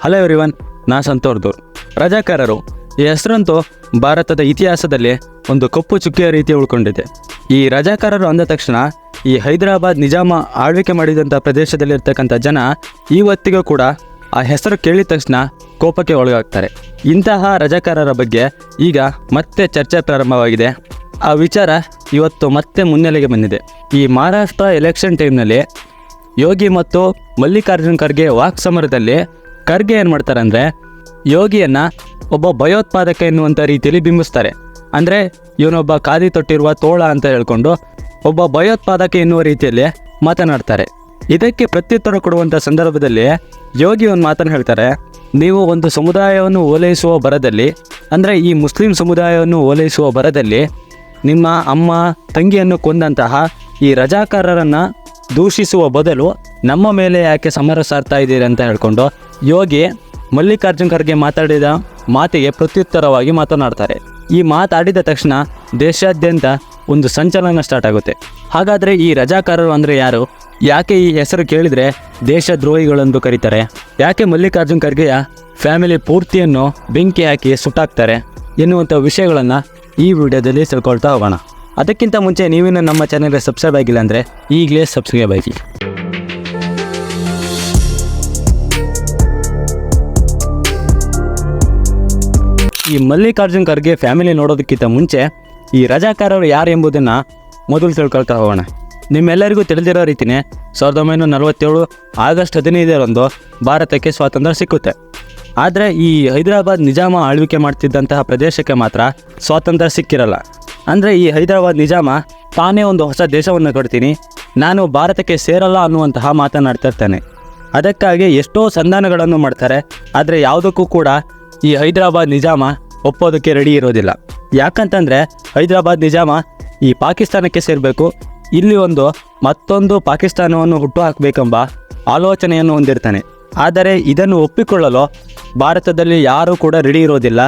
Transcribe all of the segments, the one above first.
Hello everyone ನಾ ಸಂತೋರ್ದೂರ್ ರಜಾಕಾರರು, ಈ ಹೆಸರಂತೂ ಭಾರತದ ಇತಿಹಾಸದಲ್ಲಿ ಒಂದು ಕಪ್ಪು ಚುಕ್ಕಿಯ ರೀತಿ ಉಳ್ಕೊಂಡಿದೆ. ಈ ರಜಾಕಾರರು ಅಂದ ತಕ್ಷಣ ಈ ಹೈದರಾಬಾದ್ ನಿಜಾಮ ಆಳ್ವಿಕೆ ಮಾಡಿದಂಥ ಪ್ರದೇಶದಲ್ಲಿರ್ತಕ್ಕಂಥ ಜನ ಇವತ್ತಿಗೂ ಕೂಡ ಆ ಹೆಸರು ಕೇಳಿದ ತಕ್ಷಣ ಕೋಪಕ್ಕೆ ಒಳಗಾಗ್ತಾರೆ. ಇಂತಹ ರಜಾಕಾರರ ಬಗ್ಗೆ ಈಗ ಮತ್ತೆ ಚರ್ಚೆ ಪ್ರಾರಂಭವಾಗಿದೆ. ಆ ವಿಚಾರ ಇವತ್ತು ಮತ್ತೆ ಮುನ್ನೆಲೆಗೆ ಬಂದಿದೆ. ಈ ಮಹಾರಾಷ್ಟ್ರ ಎಲೆಕ್ಷನ್ ಟೈಮ್ನಲ್ಲಿ ಯೋಗಿ ಮತ್ತು ಮಲ್ಲಿಕಾರ್ಜುನ್ ಖರ್ಗೆ ವಾಕ್ ಸಮರದಲ್ಲಿ ಖರ್ಗೆ ಏನು ಮಾಡ್ತಾರೆ ಅಂದರೆ, ಯೋಗಿಯನ್ನು ಒಬ್ಬ ಭಯೋತ್ಪಾದಕ ಎನ್ನುವಂಥ ರೀತಿಯಲ್ಲಿ ಬಿಂಬಿಸ್ತಾರೆ. ಅಂದರೆ, ಇವನೊಬ್ಬ ಖಾದಿ ತೊಟ್ಟಿರುವ ತೋಳ ಅಂತ ಹೇಳ್ಕೊಂಡು ಒಬ್ಬ ಭಯೋತ್ಪಾದಕ ಎನ್ನುವ ರೀತಿಯಲ್ಲಿ ಮಾತನಾಡ್ತಾರೆ. ಇದಕ್ಕೆ ಪ್ರತ್ಯುತ್ತರ ಕೊಡುವಂಥ ಸಂದರ್ಭದಲ್ಲಿ ಯೋಗಿ ಒಂದು ಮಾತನ್ನು ಹೇಳ್ತಾರೆ. ನೀವು ಒಂದು ಸಮುದಾಯವನ್ನು ಓಲೈಸುವ ಬರದಲ್ಲಿ ಅಂದರೆ ಈ ಮುಸ್ಲಿಂ ಸಮುದಾಯವನ್ನು ಓಲೈಸುವ ಬರದಲ್ಲಿ ನಿಮ್ಮ ಅಮ್ಮ ತಂಗಿಯನ್ನು ಕೊಂದಂತಹ ಈ ರಜಾಕಾರರನ್ನು ದೂಷಿಸುವ ಬದಲು ನಮ್ಮ ಮೇಲೆ ಯಾಕೆ ಸಮರ ಸಾರ್ತಾ ಇದ್ದೀರಿ ಅಂತ ಹೇಳ್ಕೊಂಡು ಯೋಗಿ ಮಲ್ಲಿಕಾರ್ಜುನ್ ಖರ್ಗೆ ಮಾತಾಡಿದ ಮಾತಿಗೆ ಪ್ರತ್ಯುತ್ತರವಾಗಿ ಮಾತನಾಡ್ತಾರೆ. ಈ ಮಾತಾಡಿದ ತಕ್ಷಣ ದೇಶಾದ್ಯಂತ ಒಂದು ಸಂಚಲನ ಸ್ಟಾರ್ಟ್ ಆಗುತ್ತೆ. ಹಾಗಾದರೆ ಈ ರಜಾಕಾರರು ಅಂದರೆ ಯಾರು? ಯಾಕೆ ಈ ಹೆಸರು ಕೇಳಿದರೆ ದೇಶದ್ರೋಹಿಗಳೆಂದು ಕರೀತಾರೆ. ಯಾಕೆ ಮಲ್ಲಿಕಾರ್ಜುನ್ ಖರ್ಗೆಯ ಫ್ಯಾಮಿಲಿ ಪೂರ್ತಿಯನ್ನು ಬೆಂಕಿ ಹಾಕಿ ಸುಟ್ಟಾಕ್ತಾರೆ ಎನ್ನುವಂಥ ವಿಷಯಗಳನ್ನು ಈ ವಿಡಿಯೋದಲ್ಲಿ ತಿಳ್ಕೊಳ್ತಾ ಹೋಗೋಣ. ಅದಕ್ಕಿಂತ ಮುಂಚೆ ನೀವೇನು ನಮ್ಮ ಚಾನಲ್ಗೆ ಸಬ್ಸ್ಕ್ರೈಬ್ ಆಗಿಲ್ಲ ಅಂದರೆ ಈಗಲೇ ಸಬ್ಸ್ಕ್ರೈಬ್ ಆಗಿ. ಈ ಮಲ್ಲಿಕಾರ್ಜುನ್ ಖರ್ಗೆ ಫ್ಯಾಮಿಲಿ ನೋಡೋದಕ್ಕಿಂತ ಮುಂಚೆ ಈ ರಜಾಕಾರರು ಯಾರು ಎಂಬುದನ್ನು ಮೊದಲು ತಿಳ್ಕೊಳ್ತಾ ಹೋಗೋಣ. ನಿಮ್ಮೆಲ್ಲರಿಗೂ ತಿಳಿದಿರೋ ರೀತಿಯೇ ಸಾವಿರದ ಒಂಬೈನೂರ ನಲವತ್ತೇಳು ಆಗಸ್ಟ್ ಹದಿನೈದರಂದು ಭಾರತಕ್ಕೆ ಸ್ವಾತಂತ್ರ್ಯ ಸಿಕ್ಕುತ್ತೆ. ಆದರೆ ಈ ಹೈದರಾಬಾದ್ ನಿಜಾಮ ಆಳ್ವಿಕೆ ಮಾಡ್ತಿದ್ದಂತಹ ಪ್ರದೇಶಕ್ಕೆ ಮಾತ್ರ ಸ್ವಾತಂತ್ರ್ಯ ಸಿಕ್ಕಿರಲ್ಲ. ಅಂದರೆ ಈ ಹೈದರಾಬಾದ್ ನಿಜಾಮ ತಾನೇ ಒಂದು ಹೊಸ ದೇಶವನ್ನು ಕೊಡ್ತೀನಿ, ನಾನು ಭಾರತಕ್ಕೆ ಸೇರಲ್ಲ ಅನ್ನುವಂತಹ ಮಾತನಾಡ್ತಿರ್ತಾನೆ ಅದಕ್ಕಾಗಿ ಎಷ್ಟೋ ಸಂಧಾನಗಳನ್ನು ಮಾಡ್ತಾರೆ, ಆದರೆ ಯಾವುದಕ್ಕೂ ಕೂಡ ಈ ಹೈದರಾಬಾದ್ ನಿಜಾಮ ಒಪ್ಪೋದಕ್ಕೆ ರೆಡಿ ಇರೋದಿಲ್ಲ. ಯಾಕಂತಂದರೆ ಹೈದರಾಬಾದ್ ನಿಜಾಮ ಈ ಪಾಕಿಸ್ತಾನಕ್ಕೆ ಸೇರಬೇಕು. ಇಲ್ಲಿ ಒಂದು ಮತ್ತೊಂದು ಪಾಕಿಸ್ತಾನವನ್ನು ಹುಟ್ಟು ಹಾಕಬೇಕೆಂಬ ಆಲೋಚನೆಯನ್ನು ಹೊಂದಿರ್ತಾನೆ. ಆದರೆ ಇದನ್ನು ಒಪ್ಪಿಕೊಳ್ಳಲು ಭಾರತದಲ್ಲಿ ಯಾರೂ ಕೂಡ ರೆಡಿ ಇರೋದಿಲ್ಲ.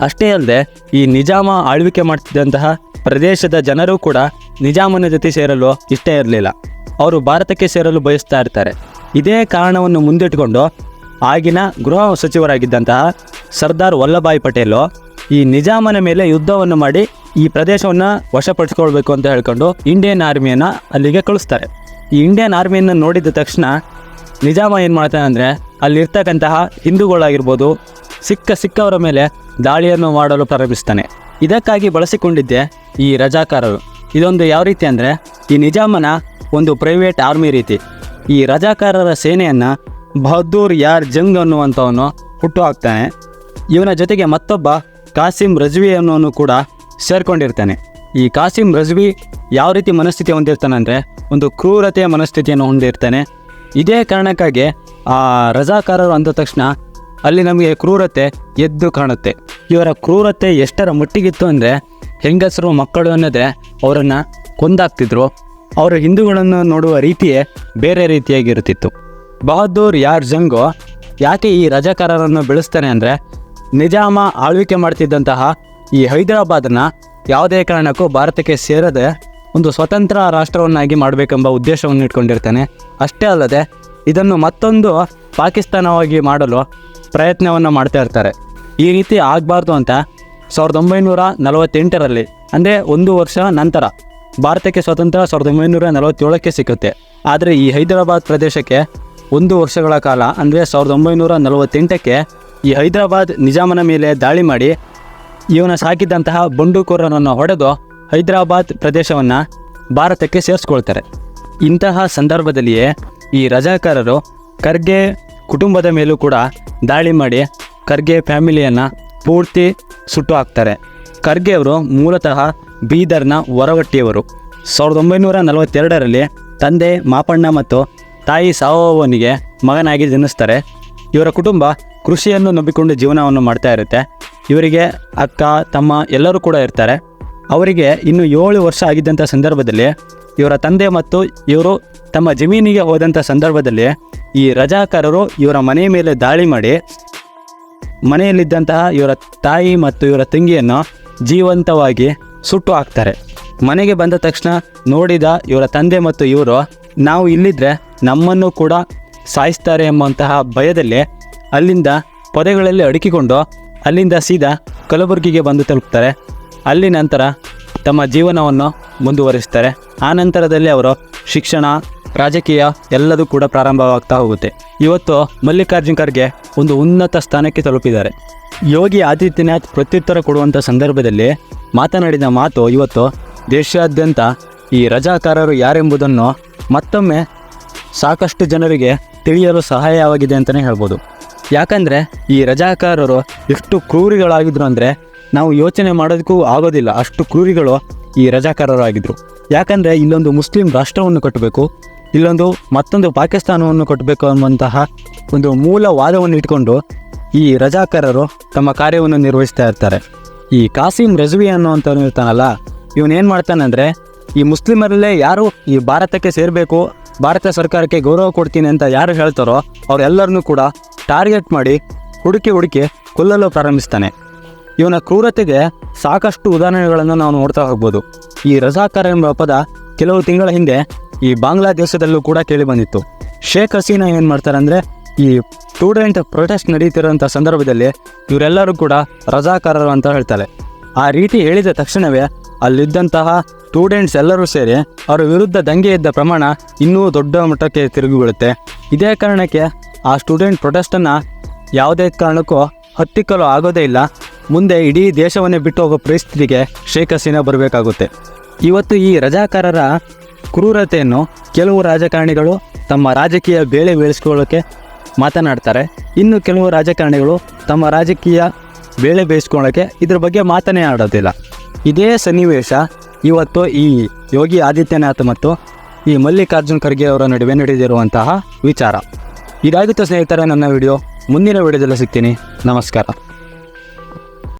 ಅಷ್ಟೇ ಅಲ್ಲದೆ ಈ ನಿಜಾಮ ಆಳ್ವಿಕೆ ಮಾಡ್ತಿದ್ದಂತಹ ಪ್ರದೇಶದ ಜನರು ಕೂಡ ನಿಜಾಮನ ಜೊತೆ ಸೇರಲು ಇಷ್ಟ ಇರಲಿಲ್ಲ. ಅವರು ಭಾರತಕ್ಕೆ ಸೇರಲು ಬಯಸ್ತಾ ಇರ್ತಾರೆ. ಇದೇ ಕಾರಣವನ್ನು ಮುಂದಿಟ್ಟುಕೊಂಡು ಆಗಿನ ಗೃಹ ಸಚಿವರಾಗಿದ್ದಂತಹ ಸರ್ದಾರ್ ವಲ್ಲಭಾಯ್ ಪಟೇಲು ಈ ನಿಜಾಮನ ಮೇಲೆ ಯುದ್ಧವನ್ನು ಮಾಡಿ ಈ ಪ್ರದೇಶವನ್ನು ವಶಪಡಿಸ್ಕೊಳ್ಬೇಕು ಅಂತ ಹೇಳ್ಕೊಂಡು ಇಂಡಿಯನ್ ಆರ್ಮಿಯನ್ನು ಅಲ್ಲಿಗೆ ಕಳಿಸ್ತಾರೆ. ಈ ಇಂಡಿಯನ್ ಆರ್ಮಿಯನ್ನು ನೋಡಿದ ತಕ್ಷಣ ನಿಜಾಮ ಏನು ಮಾಡ್ತಾನೆ ಅಂದರೆ ಅಲ್ಲಿರ್ತಕ್ಕಂತಹ ಹಿಂದೂಗಳಾಗಿರ್ಬೋದು ಸಿಕ್ಕ ಸಿಕ್ಕವರ ಮೇಲೆ ದಾಳಿಯನ್ನು ಮಾಡಲು ಪ್ರಾರಂಭಿಸ್ತಾನೆ. ಇದಕ್ಕಾಗಿ ಬಳಸಿಕೊಂಡಿದ್ದೆ ಈ ರಜಾಕಾರರು. ಇದೊಂದು ಯಾವ ರೀತಿ ಅಂದರೆ ಈ ನಿಜಾಮನ ಒಂದು ಪ್ರೈವೇಟ್ ಆರ್ಮಿ ರೀತಿ. ಈ ರಜಾಕಾರರ ಸೇನೆಯನ್ನು ಬಹದ್ದೂರ್ ಯಾರ್ ಜಂಗ್ ಅನ್ನುವಂಥವನು ಹುಟ್ಟು ಹಾಕ್ತಾನೆ. ಇವನ ಜೊತೆಗೆ ಮತ್ತೊಬ್ಬ ಕಾಸಿಂ ರಜ್ವಿ ಅನ್ನೋನು ಕೂಡ ಸೇರ್ಕೊಂಡಿರ್ತಾನೆ. ಈ ಕಾಸಿಂ ರಜ್ವಿ ಯಾವ ರೀತಿ ಮನಸ್ಥಿತಿ ಹೊಂದಿರ್ತಾನೆ ಅಂದರೆ ಒಂದು ಕ್ರೂರತೆಯ ಮನಸ್ಥಿತಿಯನ್ನು ಹೊಂದಿರ್ತಾನೆ. ಇದೇ ಕಾರಣಕ್ಕಾಗಿ ಆ ರಜಾಕಾರರು ಅಂದ ತಕ್ಷಣ ಅಲ್ಲಿ ನಮಗೆ ಕ್ರೂರತೆ ಎದ್ದು ಕಾಣುತ್ತೆ. ಇವರ ಕ್ರೂರತೆ ಎಷ್ಟರ ಮಟ್ಟಿಗಿತ್ತು ಅಂದರೆ ಹೆಂಗಸರು ಮಕ್ಕಳು ಅನ್ನೋದೇ ಅವರನ್ನು ಕೊಂದಾಕ್ತಿದ್ರು. ಅವರ ಹಿಂದೂಗಳನ್ನು ನೋಡುವ ರೀತಿಯೇ ಬೇರೆ ರೀತಿಯಾಗಿರುತ್ತಿತ್ತು. ಬಹದ್ದೂರ್ ಯಾರ್ ಜಂಗು ಯಾಕೆ ಈ ರಜಾಕಾರರನ್ನು ಬೆಳೆಸ್ತಾನೆ ಅಂದರೆ ನಿಜಾಮ ಆಳ್ವಿಕೆ ಮಾಡ್ತಿದ್ದಂತಹ ಈ ಹೈದರಾಬಾದನ್ನ ಯಾವುದೇ ಕಾರಣಕ್ಕೂ ಭಾರತಕ್ಕೆ ಸೇರದೆ ಒಂದು ಸ್ವತಂತ್ರ ರಾಷ್ಟ್ರವನ್ನಾಗಿ ಮಾಡಬೇಕೆಂಬ ಉದ್ದೇಶವನ್ನು ಇಟ್ಕೊಂಡಿರ್ತಾನೆ. ಅಷ್ಟೇ ಅಲ್ಲದೆ ಇದನ್ನು ಮತ್ತೊಂದು ಪಾಕಿಸ್ತಾನವಾಗಿ ಮಾಡಲು ಪ್ರಯತ್ನವನ್ನು ಮಾಡ್ತಾ ಇರ್ತಾರೆ. ಈ ರೀತಿ ಆಗಬಾರ್ದು ಅಂತ ಸಾವಿರದ ಒಂಬೈನೂರ ನಲವತ್ತೆಂಟರಲ್ಲಿ, ಅಂದರೆ ಒಂದು ವರ್ಷ ನಂತರ ಭಾರತಕ್ಕೆ ಸ್ವತಂತ್ರ ಸಾವಿರದ ಒಂಬೈನೂರ ನಲವತ್ತೇಳಕ್ಕೆ ಸಿಕ್ಕುತ್ತೆ. ಆದರೆ ಈ ಹೈದರಾಬಾದ್ ಪ್ರದೇಶಕ್ಕೆ ಒಂದು ವರ್ಷಗಳ ಕಾಲ, ಅಂದರೆ ಸಾವಿರದ ಒಂಬೈನೂರ ನಲವತ್ತೆಂಟಕ್ಕೆ ಈ ಹೈದರಾಬಾದ್ ನಿಜಾಮನ ಮೇಲೆ ದಾಳಿ ಮಾಡಿ ಇವನ ಸಾಕಿದ್ದಂತಹ ಬಂಡುಕೋರನನ್ನು ಹೊಡೆದು ಹೈದರಾಬಾದ್ ಪ್ರದೇಶವನ್ನು ಭಾರತಕ್ಕೆ ಸೇರಿಸ್ಕೊಳ್ತಾರೆ. ಇಂತಹ ಸಂದರ್ಭದಲ್ಲಿಯೇ ಈ ರಜಾಕಾರರು ಖರ್ಗೆ ಕುಟುಂಬದ ಮೇಲೂ ಕೂಡ ದಾಳಿ ಮಾಡಿ ಖರ್ಗೆ ಫ್ಯಾಮಿಲಿಯನ್ನು ಪೂರ್ತಿ ಸುಟ್ಟು ಹಾಕ್ತಾರೆ. ಖರ್ಗೆ ಅವರು ಮೂಲತಃ ಬೀದರ್ನ ಹೊರಗಟ್ಟಿಯವರು ಸಾವಿರದ ಒಂಬೈನೂರ ನಲವತ್ತೆರಡರಲ್ಲಿ ತಂದೆ ಮಾಪಣ್ಣ ಮತ್ತು ತಾಯಿ ಸಾವೋವನಿಗೆ ಮಗನಾಗಿ ಜನಿಸ್ತಾರೆ. ಇವರ ಕುಟುಂಬ ಕೃಷಿಯನ್ನು ನಂಬಿಕೊಂಡು ಜೀವನವನ್ನು ಮಾಡ್ತಾ ಇರುತ್ತೆ. ಇವರಿಗೆ ಅಕ್ಕ, ತಮ್ಮ ಎಲ್ಲರೂ ಕೂಡ ಇರ್ತಾರೆ. ಅವರಿಗೆ ಇನ್ನು ಏಳು ವರ್ಷ ಆಗಿದ್ದಂಥ ಸಂದರ್ಭದಲ್ಲಿ, ಇವರ ತಂದೆ ಮತ್ತು ಇವರು ತಮ್ಮ ಜಮೀನಿಗೆ ಹೋದಂಥ ಸಂದರ್ಭದಲ್ಲಿ ಈ ರಜಾಕಾರರು ಇವರ ಮನೆಯ ಮೇಲೆ ದಾಳಿ ಮಾಡಿ, ಮನೆಯಲ್ಲಿದ್ದಂತಹ ಇವರ ತಾಯಿ ಮತ್ತು ಇವರ ತಂಗಿಯನ್ನು ಜೀವಂತವಾಗಿ ಸುಟ್ಟು ಹಾಕ್ತಾರೆ. ಮನೆಗೆ ಬಂದ ತಕ್ಷಣ ನೋಡಿದ ಇವರ ತಂದೆ ಮತ್ತು ಇವರು, ನಾವು ಇಲ್ಲಿದ್ದರೆ ನಮ್ಮನ್ನು ಕೂಡ ಸಾಯಿಸ್ತಾರೆ ಎಂಬಂತಹ ಭಯದಲ್ಲಿ ಅಲ್ಲಿಂದ ಪೊದೆಗಳಲ್ಲಿ ಅಡಕಿಕೊಂಡು ಅಲ್ಲಿಂದ ಸೀದಾ ಕಲಬುರಗಿಗೆ ಬಂದು ತಲುಪ್ತಾರೆ. ಅಲ್ಲಿ ನಂತರ ತಮ್ಮ ಜೀವನವನ್ನು ಮುಂದುವರಿಸ್ತಾರೆ. ಆ ನಂತರದಲ್ಲಿ ಅವರು ಶಿಕ್ಷಣ, ರಾಜಕೀಯ ಎಲ್ಲದೂ ಕೂಡ ಪ್ರಾರಂಭವಾಗ್ತಾ ಹೋಗುತ್ತೆ. ಇವತ್ತು ಮಲ್ಲಿಕಾರ್ಜುನ್ ಖರ್ಗೆ ಒಂದು ಉನ್ನತ ಸ್ಥಾನಕ್ಕೆ ತಲುಪಿದ್ದಾರೆ. ಯೋಗಿ ಆದಿತ್ಯನಾಥ್ ಪ್ರತ್ಯುತ್ತರ ಕೊಡುವಂಥ ಸಂದರ್ಭದಲ್ಲಿ ಮಾತನಾಡಿದ ಮಾತು ಇವತ್ತು ದೇಶಾದ್ಯಂತ ಈ ರಜಾಕಾರರು ಯಾರೆಂಬುದನ್ನು ಮತ್ತೊಮ್ಮೆ ಸಾಕಷ್ಟು ಜನರಿಗೆ ತಿಳಿಯಲು ಸಹಾಯವಾಗಿದೆ ಅಂತಲೇ ಹೇಳ್ಬೋದು. ಯಾಕಂದರೆ ಈ ರಜಾಕಾರರು ಎಷ್ಟು ಕ್ರೂರಿಗಳಾಗಿದ್ರು ಅಂದರೆ ನಾವು ಯೋಚನೆ ಮಾಡೋದಕ್ಕೂ ಆಗೋದಿಲ್ಲ. ಅಷ್ಟು ಕ್ರೂರಿಗಳು ಈ ರಜಾಕಾರರು ಆಗಿದ್ರು ಯಾಕಂದರೆ ಇಲ್ಲೊಂದು ಮುಸ್ಲಿಂ ರಾಷ್ಟ್ರವನ್ನು ಕಟ್ಟಬೇಕು, ಇಲ್ಲೊಂದು ಮತ್ತೊಂದು ಪಾಕಿಸ್ತಾನವನ್ನು ಕಟ್ಟಬೇಕು ಅನ್ನುವಂತಹ ಒಂದು ಮೂಲ ವಾದವನ್ನು ಇಟ್ಕೊಂಡು ಈ ರಜಾಕಾರರು ತಮ್ಮ ಕಾರ್ಯವನ್ನು ನಿರ್ವಹಿಸ್ತಾ ಇರ್ತಾರೆ. ಈ ಕಾಸಿಂ ರಜ್ವಿ ಅನ್ನುವಂಥವ್ನು ಇರ್ತಾನಲ್ಲ, ಇವನೇನು ಮಾಡ್ತಾನಂದರೆ ಈ ಮುಸ್ಲಿಮರಲ್ಲೇ ಯಾರು ಈ ಭಾರತಕ್ಕೆ ಸೇರಬೇಕು ಭಾರತ ಸರ್ಕಾರಕ್ಕೆ ಗೌರವ ಕೊಡ್ತೀನಿ ಅಂತ ಯಾರು ಹೇಳ್ತಾರೋ ಅವರೆಲ್ಲರನ್ನೂ ಕೂಡ ಟಾರ್ಗೆಟ್ ಮಾಡಿ ಹುಡುಕಿ ಹುಡುಕಿ ಕೊಲ್ಲಲು ಪ್ರಾರಂಭಿಸ್ತಾನೆ. ಇವನ ಕ್ರೂರತೆಗೆ ಸಾಕಷ್ಟು ಉದಾಹರಣೆಗಳನ್ನು ನಾವು ನೋಡ್ತಾ ಹೋಗ್ಬೋದು. ಈ ರಜಾಕಾರ ಎಂಬ ಪದ ಕೆಲವು ತಿಂಗಳ ಹಿಂದೆ ಈ ಬಾಂಗ್ಲಾದೇಶದಲ್ಲೂ ಕೂಡ ಕೇಳಿ ಬಂದಿತ್ತು. ಶೇಖ್ ಹಸೀನಾ ಏನು ಮಾಡ್ತಾರೆ ಅಂದರೆ ಈ ಸ್ಟೂಡೆಂಟ್ ಪ್ರೊಟೆಸ್ಟ್ ನಡೀತಿರೋಂಥ ಸಂದರ್ಭದಲ್ಲಿ ಇವರೆಲ್ಲರೂ ಕೂಡ ರಜಾಕಾರರು ಅಂತ ಹೇಳ್ತಾರೆ. ಆ ರೀತಿ ಹೇಳಿದ ತಕ್ಷಣವೇ ಅಲ್ಲಿದ್ದಂತಹ ಸ್ಟೂಡೆಂಟ್ಸ್ ಎಲ್ಲರೂ ಸೇರಿ ಅವರ ವಿರುದ್ಧ ದಂಗೆ ಇದ್ದ ಪ್ರಮಾಣ ಇನ್ನೂ ದೊಡ್ಡ ಮಟ್ಟಕ್ಕೆ ತಿರುಗಿಬೀಳುತ್ತೆ ಇದೇ ಕಾರಣಕ್ಕೆ ಆ ಸ್ಟೂಡೆಂಟ್ ಪ್ರೊಟೆಸ್ಟನ್ನು ಯಾವುದೇ ಕಾರಣಕ್ಕೂ ಹತ್ತಿಕ್ಕಲು ಆಗೋದೇ ಇಲ್ಲ. ಮುಂದೆ ಇಡೀ ದೇಶವನ್ನೇ ಬಿಟ್ಟು ಹೋಗೋ ಪರಿಸ್ಥಿತಿಗೆ ಶೇಖ್ ಬರಬೇಕಾಗುತ್ತೆ. ಇವತ್ತು ಈ ರಜಾಕಾರರ ಕ್ರೂರತೆಯನ್ನು ಕೆಲವು ರಾಜಕಾರಣಿಗಳು ತಮ್ಮ ರಾಜಕೀಯ ಬೇಳೆ ಬೇಯಿಸ್ಕೊಳ್ಳೋಕ್ಕೆ ಮಾತನಾಡ್ತಾರೆ. ಇನ್ನು ಕೆಲವು ರಾಜಕಾರಣಿಗಳು ತಮ್ಮ ರಾಜಕೀಯ ಬೇಳೆ ಬೇಯಿಸ್ಕೊಳ್ಳೋಕ್ಕೆ ಇದ್ರ ಬಗ್ಗೆ ಮಾತನೇ ಆಡೋದಿಲ್ಲ. ಇದೇ ಸನ್ನಿವೇಶ ಇವತ್ತು ಈ ಯೋಗಿ ಆದಿತ್ಯನಾಥ್ ಮತ್ತು ಈ ಮಲ್ಲಿಕಾರ್ಜುನ್ ಖರ್ಗೆ ಅವರ ನಡುವೆ ನಡೆದಿರುವಂತಹ ವಿಚಾರ. ಇದಾಗಿತ್ತು ಸ್ನೇಹಿತರೆ, ನನ್ನ ವಿಡಿಯೋ ಮುಂದಿನ ವಿಡಿಯೋದಲ್ಲಿ ಸಿಗ್ತೀನಿ. ನಮಸ್ಕಾರ.